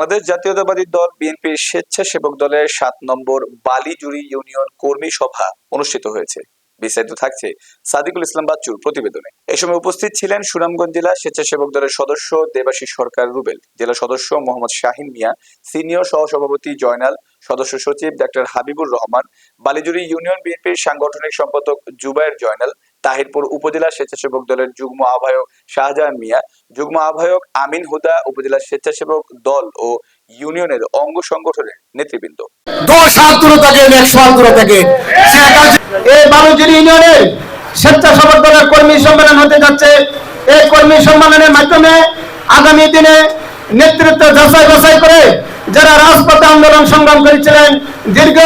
বাংলাদেশ জাতীয়তাবাদী দল বিএনপির স্বেচ্ছাসেবক দলের সাত নম্বর বালিজুড়ি ইউনিয়ন কর্মী সভা অনুষ্ঠিত হয়েছে। বিস্তারিত থাকছে সাদিকুল ইসলাম বাচ্চুর প্রতিবেদনে। এ সময় উপস্থিত ছিলেন সুনামগঞ্জ জেলা স্বেচ্ছাসেবক দলের সদস্য দেবাশিস সরকার রুবেল, জেলা সদস্য মোহাম্মদ শাহিন মিয়া, সিনিয়র সহসভাপতি জয়নাল, সদস্য সচিব ডাক্তার হাবিবুর রহমান বালিজুড়ি ইউনিয়ন বিএনপির সাংগঠনিক সম্পাদক জুবায়ের জয়নাল তাহিরপুর উপজেলা স্বেচ্ছাসেবক দলের যুগ্ম আহ্বায়ক শাহজাহান মিয়া, যুগ্ম আহ্বায়ক আমিন হুদা, উপজেলা স্বেচ্ছাসেবক দল ও ইউনিয়নের অঙ্গ সংগঠনের নেতৃবৃন্দ। স্বেচ্ছাসেবক দলের কর্মী সম্মেলন হতে যাচ্ছে, এই কর্মী সম্মেলনের মাধ্যমে আগামী দিনে নেতৃত্ব যাচাই বাছাই করে যারা রাজপথে আন্দোলন সংগ্রাম করেছিলেন, দীর্ঘ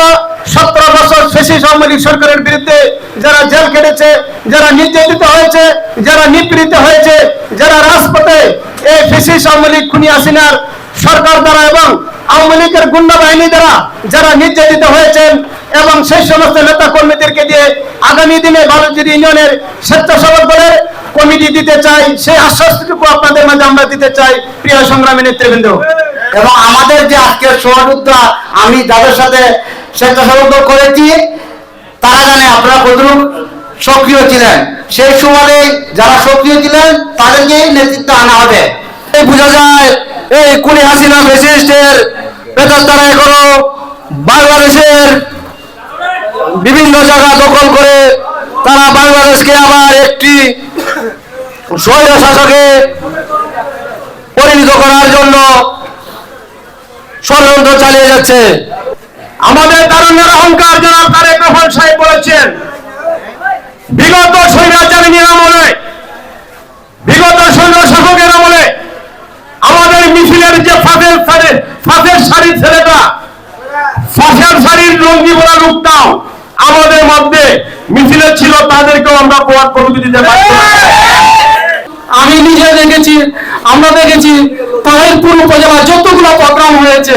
সতেরো বছর শেষী সামরিক সরকারের বিরুদ্ধে যারা জেল কেটেছে, যারা নির্যাতিত হয়েছে, যারা নিপীড়িত হয়েছে, যারা রাজপথে এই ফেসি সামরিক খুনি হাসিনার সরকার দ্বারা এবং আওয়ামী লীগের গুন্ডা বাহিনী দ্বারা যারা নির্যাতিত হয়েছেন এবং সেই সমস্ত নেতা কর্মীদেরকে দিয়ে আগামী দিনে বালুচির ইউনিয়নের স্বেচ্ছাসেবক দলের কমিটি দিতে চাই। সেই আশ্বাসটুকু আপনাদের মাঝে আমরা দিতে চাই, প্রিয় সংগ্রামী নেতৃবৃন্দ। এবং আমাদের যে আজকের সহযোদ্ধা আমি যাদের সাথে স্বেচ্ছাসেবক করেছি, তারা জানে আপনারা কতটুকু সক্রিয় ছিলেন। সেই সময়ে যারা সক্রিয় ছিলেন, তাদেরকেই নেতৃত্ব আনা হবে। এই বোঝা যায়, এই কুলি হাসিনা ফেসিস্টের বেতন তারা এখনও বাংলাদেশের বিভিন্ন জায়গা দখল করে তারা বাংলাদেশকে আবার একটি স্বৈর শাসকে পরিণত করার জন্য ষড়যন্ত্র চালিয়ে যাচ্ছে। আমাদের তারুণ্যের অহংকার জনাব তারেক রহমান সাহেব বলেছেন, বিগত স্বৈরাচারীর আমলে, বিগত সৈন্য শাসকের আমলে আমাদের মিছিলের যে ফাঁসের শাড়ি ফাঁসের শাড়ি ছেলেটা, ফাঁসের শাড়ির লঙ্গি বলা লোকটাও আমাদের মধ্যে মিছিলে ছিল, তাদেরকেও আমরা প্রবাদ প্রভৃতি দিতে পারি আমি নিজে দেখেছি, আমরা দেখেছি তাহিরপুর উপজেলা যতগুলো প্রোগ্রাম হয়েছে